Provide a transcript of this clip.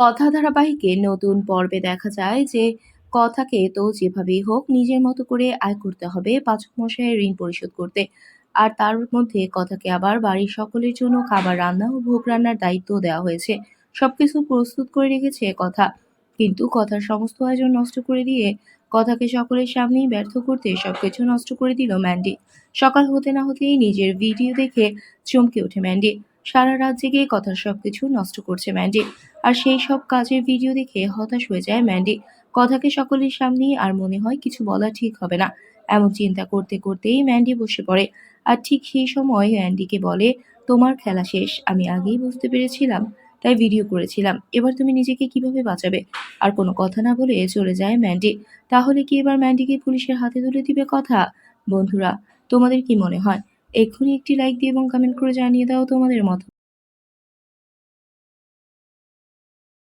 কথা ধারাবাহিকে নতুন পর্বে দেখা যায় যে কথাকে তো যেভাবেই হোক নিজের মতো করে আয় করতে হবে পাচক মশাইয়ের ঋণ পরিশোধ করতে। আর তার মধ্যে কথাকে আবার বাড়ির সকলের জন্য খাবার, রান্না ও ভোগ রান্নার দায়িত্ব দেওয়া হয়েছে। সবকিছু প্রস্তুত করে রেখেছে কথা। কিন্তু কথার সমস্ত আয়োজন নষ্ট করে দিয়ে কথাকে সকলের সামনেই ব্যর্থ করতে সবকিছু নষ্ট করে দিল ম্যান্ডি। সকাল হতে না হতেই নিজের ভিডিও দেখে চমকে ওঠে ম্যান্ডি। সারা রাত জেগে কথার সবকিছু নষ্ট করছে ম্যান্ডি। আর সেই সব কাজের ভিডিও দেখে হতাশ হয়ে যায় ম্যান্ডি। কথাকে সকলের সামনেই আর মনে হয় কিছু বলা ঠিক হবে না। এমন চিন্তা করতে করতেই ম্যান্ডি বসে পড়ে। আর ঠিক সেই সময় ম্যান্ডিকে বলে, তোমার খেলা শেষ, আমি আগেই বুঝতে পেরেছিলাম, তাই ভিডিও করেছিলাম। এবার তুমি নিজেকে কীভাবে বাঁচাবে? আর কোনো কথা না বলে চলে যায় ম্যান্ডি। তাহলে কি এবার ম্যান্ডিকে পুলিশের হাতে তুলে দিবে কথা? বন্ধুরা, তোমাদের কি মনে হয়? এক্ষুনি একটি লাইক দিয়ে এবং কমেন্ট করে জানিয়ে দাও তোমাদের মত